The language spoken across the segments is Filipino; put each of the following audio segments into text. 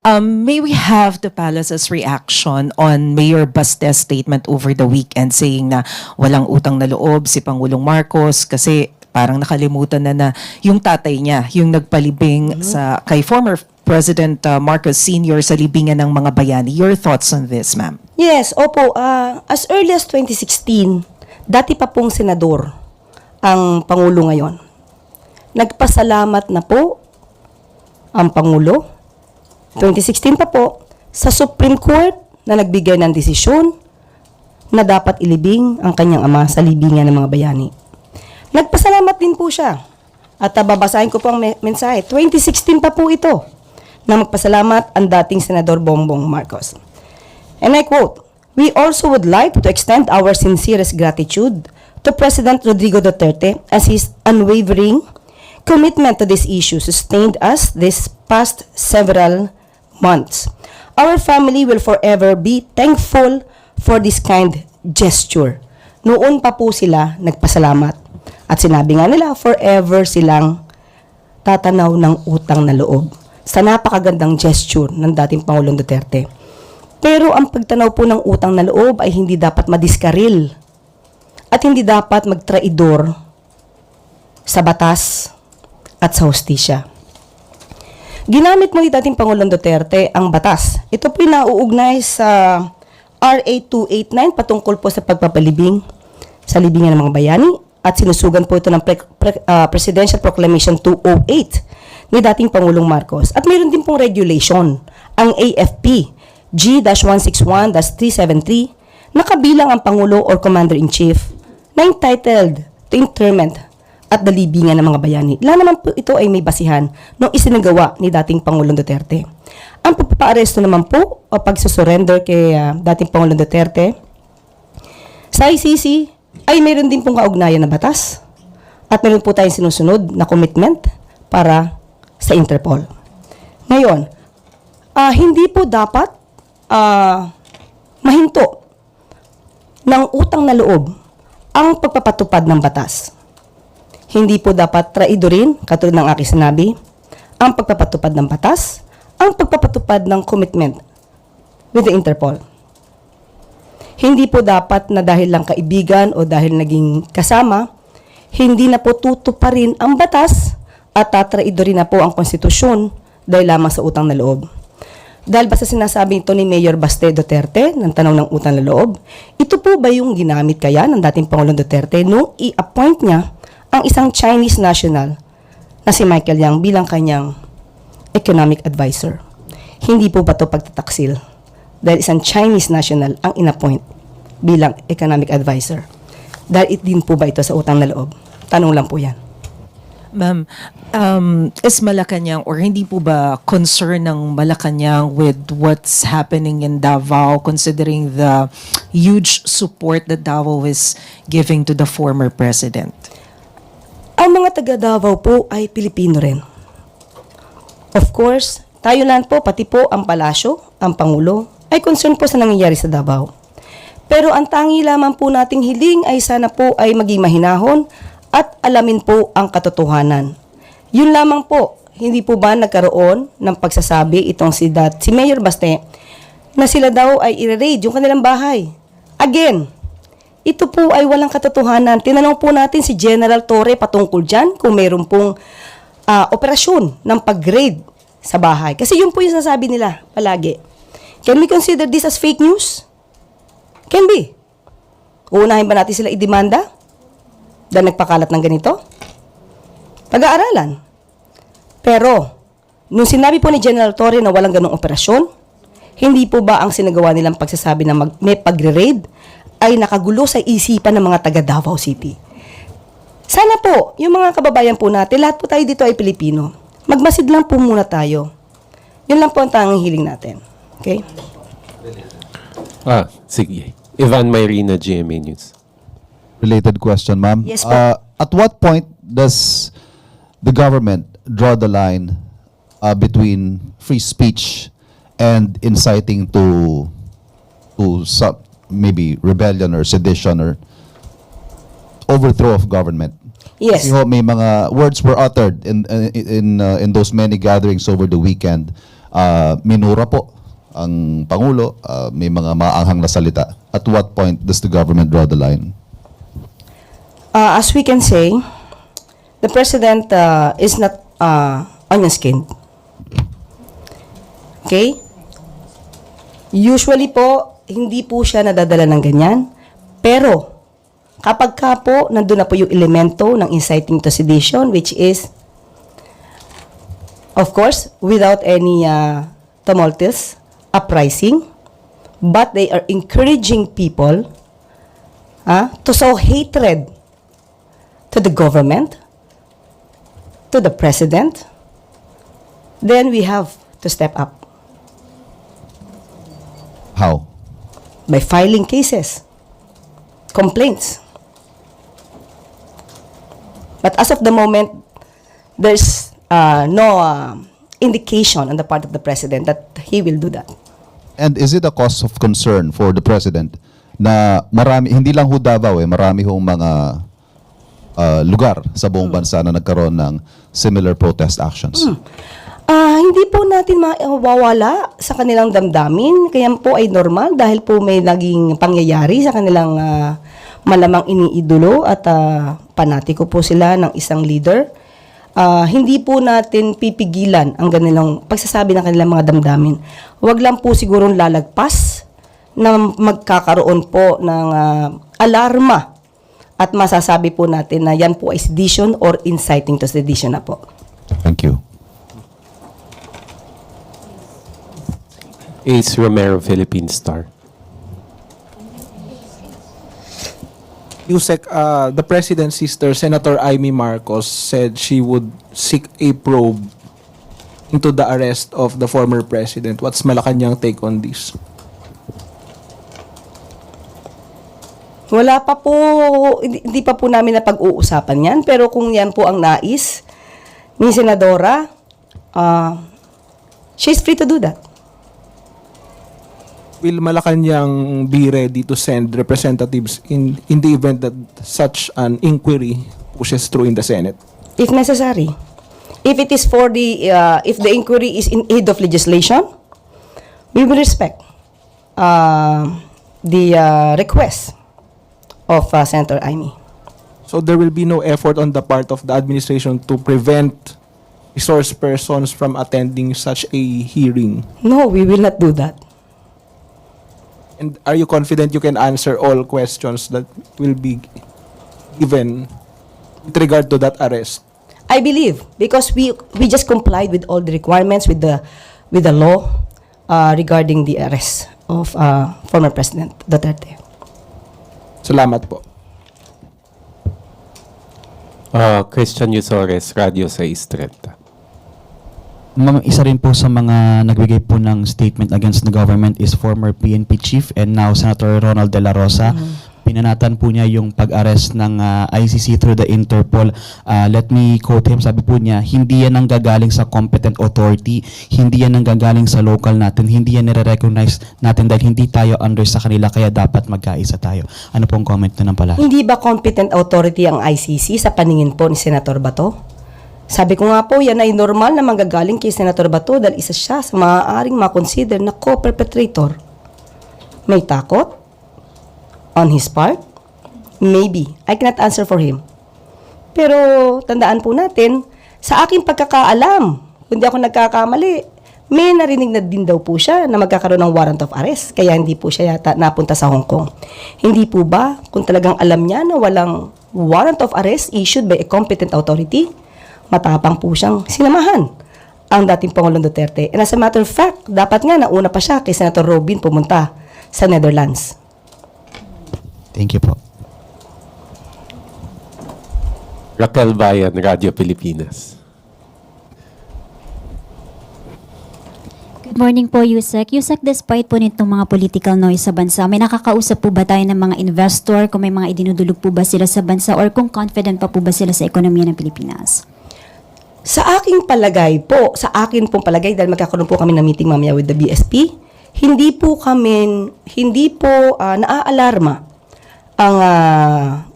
Um, may we have the palace's reaction on Mayor Baste's statement over the weekend saying na walang utang na loob si Pangulong Marcos kasi parang nakalimutan na na yung tatay niya, yung nagpalibing sa kay former President uh, Marcos Sr. sa libingan ng mga bayani. Your thoughts on this, ma'am? Yes, opo. ah, as early as 2016, dati pa pong senador ang Pangulo ngayon. Nagpasalamat na po ang Pangulo, 2016 pa po, sa Supreme Court na nagbigay ng desisyon na dapat ilibing ang kanyang ama sa libingan ng mga bayani. Nagpasalamat din po siya. At ah, babasahin ko po ang me- mensahe. 2016 pa po ito na magpasalamat ang dating Senador Bongbong Marcos. And I quote, We also would like to extend our sincerest gratitude to President Rodrigo Duterte as his unwavering commitment to this issue sustained us this past several months. Our family will forever be thankful for this kind gesture. Noon pa po sila nagpasalamat. At sinabi nga nila, forever silang tatanaw ng utang na loob sa napakagandang gesture ng dating Pangulong Duterte. Pero ang pagtanaw po ng utang na loob ay hindi dapat madiskaril at hindi dapat magtraidor sa batas at sa hostisya. Ginamit mo ni dating Pangulong Duterte ang batas. Ito po yung nauugnay sa RA 289 patungkol po sa pagpapalibing sa libingan ng mga bayani at sinusugan po ito ng pre- pre- ah, Presidential Proclamation 208 ni dating Pangulong Marcos. At mayroon din pong regulation, ang AFP G-161-373 na kabilang ang Pangulo or Commander-in-Chief na entitled to interment at the libingan ng mga bayani. Lahat naman po ito ay may basihan nung isinagawa ni dating Pangulong Duterte. Ang pagpapaaresto naman po o pagsusurrender kay ah, dating Pangulong Duterte sa ICC ay mayroon din pong kaugnayan na batas at meron po tayong sinusunod na commitment para sa Interpol. Ngayon, ah, hindi po dapat ah, mahinto ng utang na loob ang pagpapatupad ng batas. Hindi po dapat traidorin, katulad ng aking sinabi, ang pagpapatupad ng batas, ang pagpapatupad ng commitment with the Interpol. Hindi po dapat na dahil lang kaibigan o dahil naging kasama, hindi na po tutuparin ang batas at tatraidorin na po ang konstitusyon dahil lamang sa utang na loob. Dahil basta sinasabi ito ni Mayor Baste Duterte ng tanong ng utang na loob, ito po ba yung ginamit kaya ng dating Pangulong Duterte nung i-appoint niya ang isang Chinese national na si Michael Yang bilang kanyang economic advisor? Hindi po ba ito pagtataksil? Dahil isang Chinese national ang in-appoint bilang economic advisor. Dahil it din po ba ito sa utang na loob? Tanong lang po yan. Ma'am, um, is Malacanang or hindi po ba concern ng Malacanang with what's happening in Davao considering the huge support that Davao is giving to the former president? Ang mga taga Davao po ay Pilipino rin. Of course, tayo lang po, pati po ang palasyo, ang Pangulo, ay concern po sa nangyayari sa Davao. Pero ang tangi lamang po nating hiling ay sana po ay maging mahinahon at alamin po ang katotohanan. Yun lamang po, hindi po ba nagkaroon ng pagsasabi itong si, dat, si Mayor Baste na sila daw ay i-raid yung kanilang bahay. Again, ito po ay walang katotohanan. Tinanong po natin si General Torre patungkol dyan kung mayroon pong ah, operasyon ng pag-raid sa bahay. Kasi yun po yung sasabi nila palagi. Can we consider this as fake news? Can be. Uunahin ba natin sila idemanda? Dahil nagpakalat ng ganito? Pag-aaralan. Pero, nung sinabi po ni General Torre na walang ganong operasyon, hindi po ba ang sinagawa nilang pagsasabi na mag, may pagre-raid ay nakagulo sa isipan ng mga taga Davao City? Sana po, yung mga kababayan po natin, lahat po tayo dito ay Pilipino. Magmasid lang po muna tayo. Yun lang po ang tanging hiling natin. Okay? Ah, sige. Ivan Mayrina, GMA News. related question, ma'am. Yes, po. Uh, at what point does the government draw the line uh, between free speech and inciting to to some maybe rebellion or sedition or overthrow of government? Yes. Kasi ho, may mga words were uttered in in uh, in those many gatherings over the weekend ah, minura po ang Pangulo, ah, may mga maanghang na salita. At what point does the government draw the line? Uh, as we can say, the president uh, is not uh, onion skinned. Okay? Usually po, hindi po siya nadadala ng ganyan. Pero, kapag ka po, nandun na po yung elemento ng inciting to sedition, which is, of course, without any uh, tumultuous uprising, but they are encouraging people ah, to sow hatred to the government, to the president, then we have to step up How? By filing cases, complaints. But as of the moment, there's uh, no uh, indication on the part of the president that he will do that. And is it a cause of concern for the president na marami, hindi lang ho Davao eh, marami hong mga ah, lugar sa buong bansa na nagkaroon ng similar protest actions? Ah, hindi po natin mawawala sa kanilang damdamin. Kaya po ay normal dahil po may naging pangyayari sa kanilang ah, malamang iniidolo at ah, panatiko po sila ng isang leader. Ah, hindi po natin pipigilan ang kanilang pagsasabi ng kanilang mga damdamin. Huwag lang po sigurong lalagpas na magkakaroon po ng ah, alarma at masasabi po natin na yan po ay sedition or inciting to sedition na po. Thank you. Ace Romero, Philippine Star. Yusek, uh, the president's sister, Senator Amy Marcos, said she would seek a probe into the arrest of the former president. What's Malacanang take on this? Wala pa po, hindi, hindi pa po namin na pag-uusapan yan. Pero kung yan po ang nais ni Senadora, uh, she's free to do that. Will Malacanang be ready to send representatives in, in the event that such an inquiry pushes through in the Senate? If necessary. If it is for the, uh, if the inquiry is in aid of legislation, we will respect uh, the uh, request of uh, Senator Amy. So there will be no effort on the part of the administration to prevent resource persons from attending such a hearing. No, we will not do that. And are you confident you can answer all questions that will be given with regard to that arrest? I believe because we we just complied with all the requirements with the with the law uh, regarding the arrest of uh, former President Duterte. Salamat po. Uh, Christian Yusores, Radio 630. Ma'am, isa rin po sa mga nagbigay po ng statement against the government is former PNP chief and now Senator Ronald De La Rosa. Pinanatan po niya yung pag-arrest ng ah, ICC through the Interpol. Ah, let me quote him, sabi po niya, hindi yan ang gagaling sa competent authority, hindi yan ang gagaling sa local natin, hindi yan nire-recognize natin dahil hindi tayo under sa kanila kaya dapat magkaisa tayo. Ano pong comment na ng pala? Hindi ba competent authority ang ICC sa paningin po ni Senator Bato? Sabi ko nga po, yan ay normal na manggagaling kay Senator Bato dahil isa siya sa maaaring makonsider na co-perpetrator. May takot? On his part? Maybe. I cannot answer for him. Pero tandaan po natin, sa aking pagkakaalam, kung di ako nagkakamali, may narinig na din daw po siya na magkakaroon ng warrant of arrest. Kaya hindi po siya yata napunta sa Hong Kong. Hindi po ba, kung talagang alam niya na walang warrant of arrest issued by a competent authority, matapang po siyang sinamahan ang dating Pangulong Duterte. And as a matter of fact, dapat nga nauna pa siya kay Senator Robin pumunta sa Netherlands. Thank you po. Raquel Bayan, Radio Pilipinas. Good morning po, Yusek. Yusek, despite po nitong mga political noise sa bansa, may nakakausap po ba tayo ng mga investor kung may mga idinudulog po ba sila sa bansa or kung confident pa po ba sila sa ekonomiya ng Pilipinas? Sa aking palagay po, sa akin pong palagay, dahil magkakaroon po kami ng meeting mamaya with the BSP, hindi po kami, hindi po ah, naaalarma ang ah,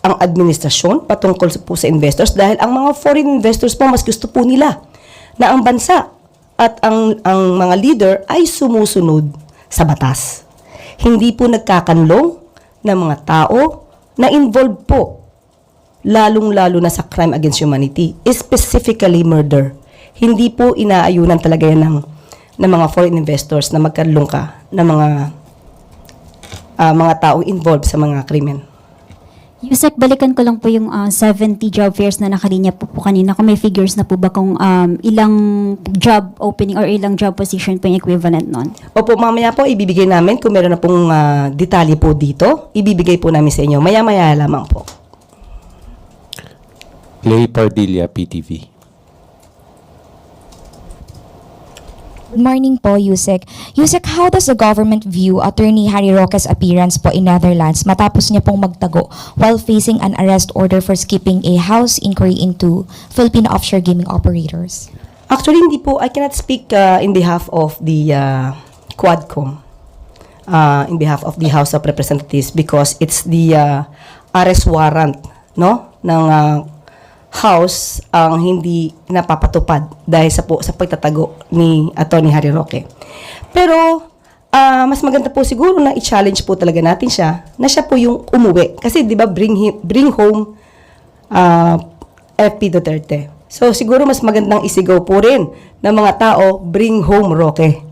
ang administrasyon patungkol po sa investors dahil ang mga foreign investors po mas gusto po nila na ang bansa at ang, ang mga leader ay sumusunod sa batas. Hindi po nagkakanlong ng mga tao na involved po lalong-lalo na sa crime against humanity, specifically murder. Hindi po inaayunan talaga yan ng, ng mga foreign investors na magkanlong ka ng mga ah, mga taong involved sa mga krimen. Yusek, balikan ko lang po yung ah, 70 job fairs na nakalinya po, po kanina. Kung may figures na po ba kung um, ilang job opening or ilang job position po yung equivalent nun? Opo, mamaya po ibibigay namin kung meron na pong ah, detalye po dito, ibibigay po namin sa inyo. Maya-maya lamang po. Lay Pardilla, PTV. Good morning po, Yusek. Yusek, how does the government view Attorney Harry Roque's appearance po in Netherlands matapos niya pong magtago while facing an arrest order for skipping a house inquiry into Philippine offshore gaming operators? Actually, hindi po, I cannot speak uh, in behalf of the uh, Quadcom, uh, in behalf of the House of Representatives because it's the uh, arrest warrant, no, ng uh, House ang hindi napapatupad dahil sa po sa pagtatago ni Attorney Harry Roque. Pero ah, mas maganda po siguro na i-challenge po talaga natin siya na siya po yung umuwi kasi 'di ba bring him, bring home ah, FP Duterte. So siguro mas magandang isigaw po rin ng mga tao, bring home Roque.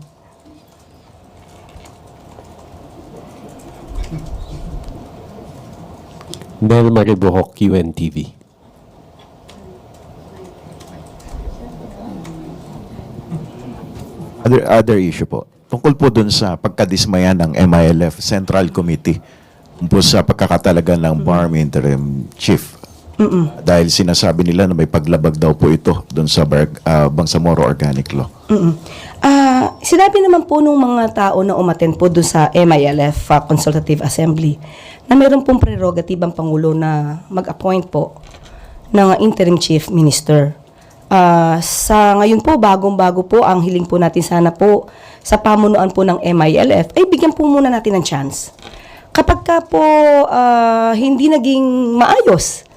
Nel Maribuhok, QNTV. Other, other issue po. Tungkol po dun sa pagkadismaya ng MILF Central Committee po sa pagkakatalaga ng BARM Interim Chief. Dahil sinasabi nila na may paglabag daw po ito dun sa ah, Bangsamoro Organic Law. Mm-mm. Ah, sinabi naman po nung mga tao na umaten po doon sa MILF ah, Consultative Assembly na meron pong prerogative ang Pangulo na mag-appoint po ng interim chief minister. Ah, sa ngayon po, bagong-bago po, ang hiling po natin sana po sa pamunuan po ng MILF, ay bigyan po muna natin ng chance. Kapag ka po ah, hindi naging maayos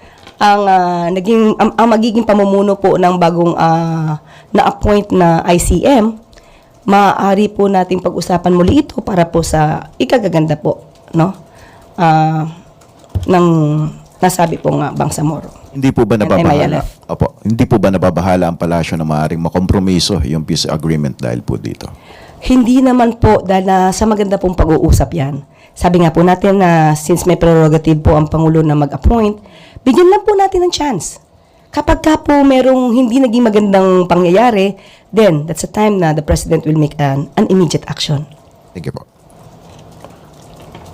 ang ah, naging ang, ang magiging pamumuno po ng bagong ah, na-appoint na ICM, maaari po nating pag-usapan muli ito para po sa ikagaganda po, no? Ah, ng nasabi po nga Bangsamoro. Hindi po ba nababahala? MILF. Opo. Hindi po ba nababahala ang palasyo na maaaring makompromiso yung peace agreement dahil po dito? Hindi naman po dahil na sa maganda pong pag-uusap yan. Sabi nga po natin na since may prerogative po ang Pangulo na mag-appoint, bigyan lang po natin ng chance. Kapag ka po merong hindi naging magandang pangyayari, then that's the time na the President will make an, an immediate action. Thank you po.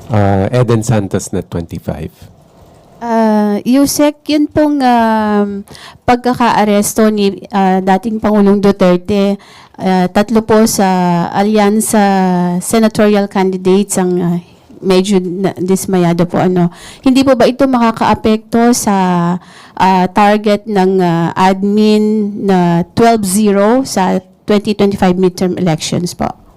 Uh, Eden Santos, Net 25. Ah, Yusek, yun pong um, pagkaka-aresto ni ah, dating Pangulong Duterte, ah, tatlo po sa alyansa senatorial candidates ang ah, medyo dismayado po ano. Hindi po ba ito makakaapekto sa ah, target ng ah, admin na 12-0 sa 2025 midterm elections po?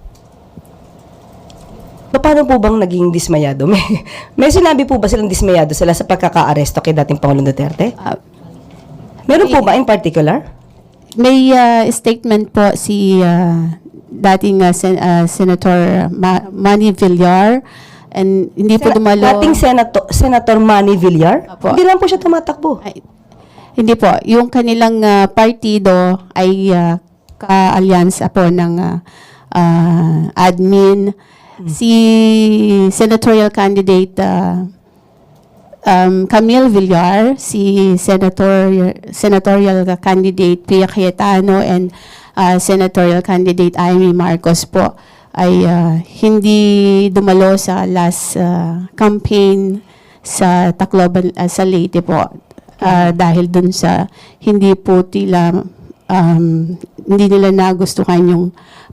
Paano po bang naging dismayado? May, may sinabi po ba silang dismayado sila sa pagkaka-aresto kay dating Pangulong Duterte? Ah, Meron po ba in particular? May uh, statement po si uh, dating uh, sen- uh, Senator Ma- Manny Villar and hindi po Sena- dumalo. Dating Senator, Senator Manny Villar? Apo. Hindi naman po siya tumatakbo. Ay, hindi po. Yung kanilang uh, partido ay uh, ka-alyansa po ng uh, uh, admin. Si senatorial candidate uh, um, Camille Villar, si senator senatorial candidate Pia Cayetano and uh, senatorial candidate Amy Marcos po ay uh, hindi dumalo sa last uh, campaign sa Tacloban uh, sa Leyte po. Uh, dahil dun sa hindi po tila um, hindi nila nagustuhan yung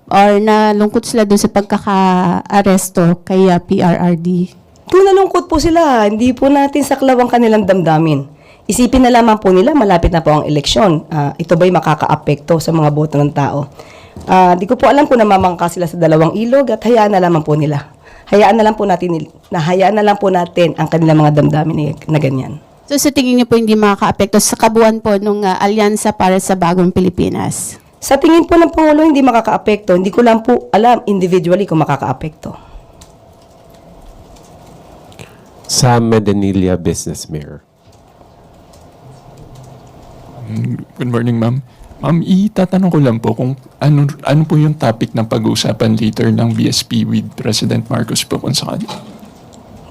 or nalungkot sila dun sa pagkaka-aresto kay uh, PRRD. Kung nalungkot po sila, hindi po natin saklaw ang kanilang damdamin. Isipin na lamang po nila, malapit na po ang eleksyon. Ah, ito ba'y makakaapekto sa mga boto ng tao? Ah, di ko po alam kung namamangka sila sa dalawang ilog at hayaan na lamang po nila. Hayaan na lang po natin, na hayaan na lang po natin ang kanilang mga damdamin na, na ganyan. So sa tingin niyo po hindi makaka-apekto sa kabuuan po ng alyansa para sa bagong Pilipinas? Sa tingin po ng Pangulo, hindi makakaapekto. Hindi ko lang po alam individually kung makakaapekto. Sam Medinilla, Business Mirror. Good morning, ma'am. Ma'am, itatanong ko lang po kung ano, ano po yung topic ng pag-uusapan later ng BSP with President Marcos po kung sakali.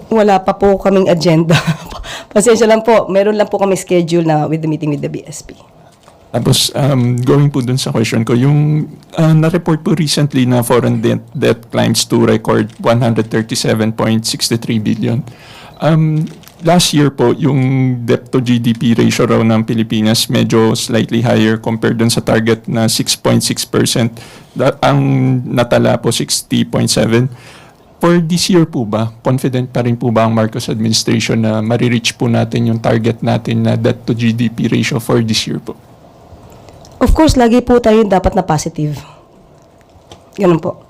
Wala pa po kaming agenda. Pasensya lang po. Meron lang po kami schedule na with the meeting with the BSP. Tapos, um, going po dun sa question ko, yung uh, na-report po recently na foreign debt, debt climbs to record 137.63 billion. Um, last year po, yung debt to GDP ratio raw ng Pilipinas medyo slightly higher compared dun sa target na 6.6%. Da- ang natala po 60.7%. For this year po ba, confident pa rin po ba ang Marcos administration na marireach po natin yung target natin na debt to GDP ratio for this year po? Of course, lagi po tayo dapat na positive. Ganun po.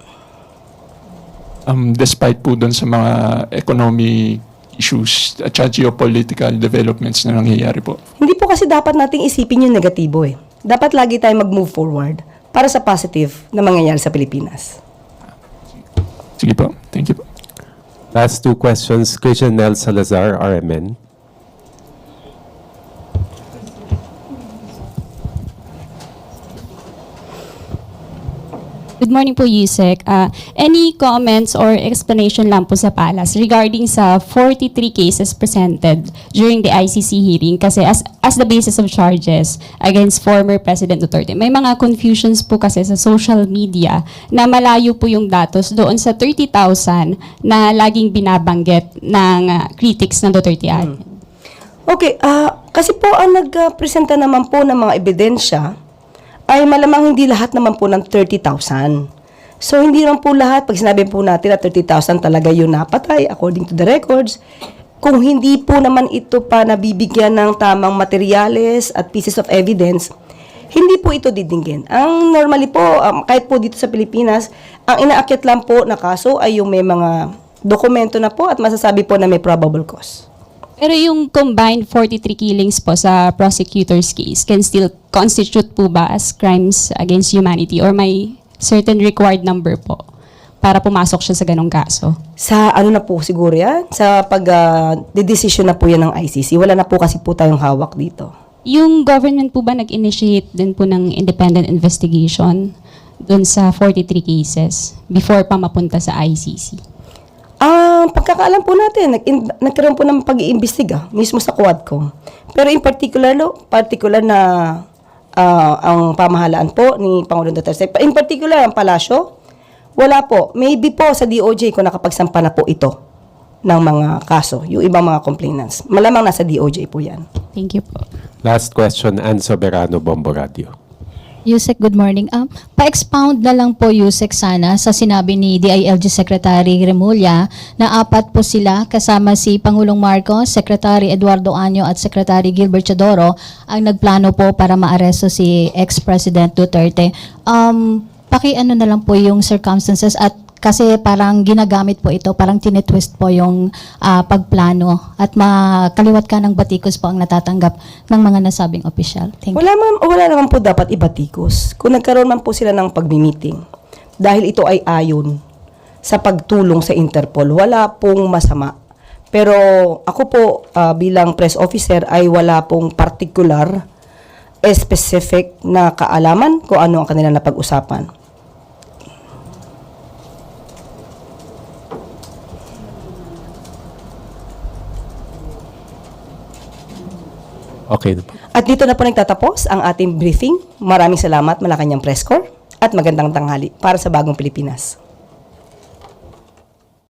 um, despite po doon sa mga economic issues at geopolitical developments na nangyayari po. Hindi po kasi dapat nating isipin yung negatibo eh. Dapat lagi tayo mag-move forward para sa positive na mangyayari sa Pilipinas. Sige po. Thank you po. Last two questions. Christian Nel Salazar, RMN. Good morning po, Yusek. Uh, any comments or explanation lang po sa Palas regarding sa 43 cases presented during the ICC hearing kasi as, as the basis of charges against former President Duterte. May mga confusions po kasi sa social media na malayo po yung datos doon sa 30,000 na laging binabanggit ng uh, critics ng Duterte admin. Okay, ah kasi po ang nagpresenta naman po ng mga ebidensya ay malamang hindi lahat naman po ng 30,000. So, hindi naman po lahat, pag sinabi po natin na 30,000 talaga yung napatay according to the records, kung hindi po naman ito pa nabibigyan ng tamang materyales at pieces of evidence, hindi po ito didinggin. Ang normally po, um, kahit po dito sa Pilipinas, ang inaakyat lang po na kaso ay yung may mga dokumento na po at masasabi po na may probable cause. Pero yung combined 43 killings po sa prosecutor's case can still constitute po ba as crimes against humanity or may certain required number po para pumasok siya sa ganong kaso? Sa ano na po siguro yan? Sa pag uh, decision na po yan ng ICC. Wala na po kasi po tayong hawak dito. Yung government po ba nag-initiate din po ng independent investigation dun sa 43 cases before pa mapunta sa ICC? Ang pagkakaalam po natin, nag nagkaroon po ng pag-iimbestiga mismo sa Quadcom. Pero in particular, lo, particular na ah, ang pamahalaan po ni Pangulong Duterte, in particular ang palasyo, wala po. Maybe po sa DOJ kung nakapagsampa na po ito ng mga kaso, yung ibang mga complainants. Malamang nasa DOJ po yan. Thank you po. Last question, Ann Soberano, Bombo Radio. Yusek, good morning. Um, pa-expound na lang po, Yusek, sana sa sinabi ni DILG Secretary Remulla na apat po sila kasama si Pangulong Marcos, Secretary Eduardo Año at Secretary Gilbert Chodoro ang nagplano po para maaresto si ex-President Duterte. Um, paki-ano na lang po yung circumstances at kasi parang ginagamit po ito, parang tinitwist po yung ah, pagplano at makaliwat ka ng batikos po ang natatanggap ng mga nasabing opisyal. Thank you. Wala, man, wala naman po dapat ibatikos. Kung nagkaroon man po sila ng pagmi-meeting, dahil ito ay ayon sa pagtulong sa Interpol, wala pong masama. Pero ako po ah, bilang press officer ay wala pong particular specific na kaalaman kung ano ang kanilang napag-usapan. Okay. At dito na po nagtatapos ang ating briefing. Maraming salamat, Malacanang Press Corps, at magandang tanghali para sa bagong Pilipinas.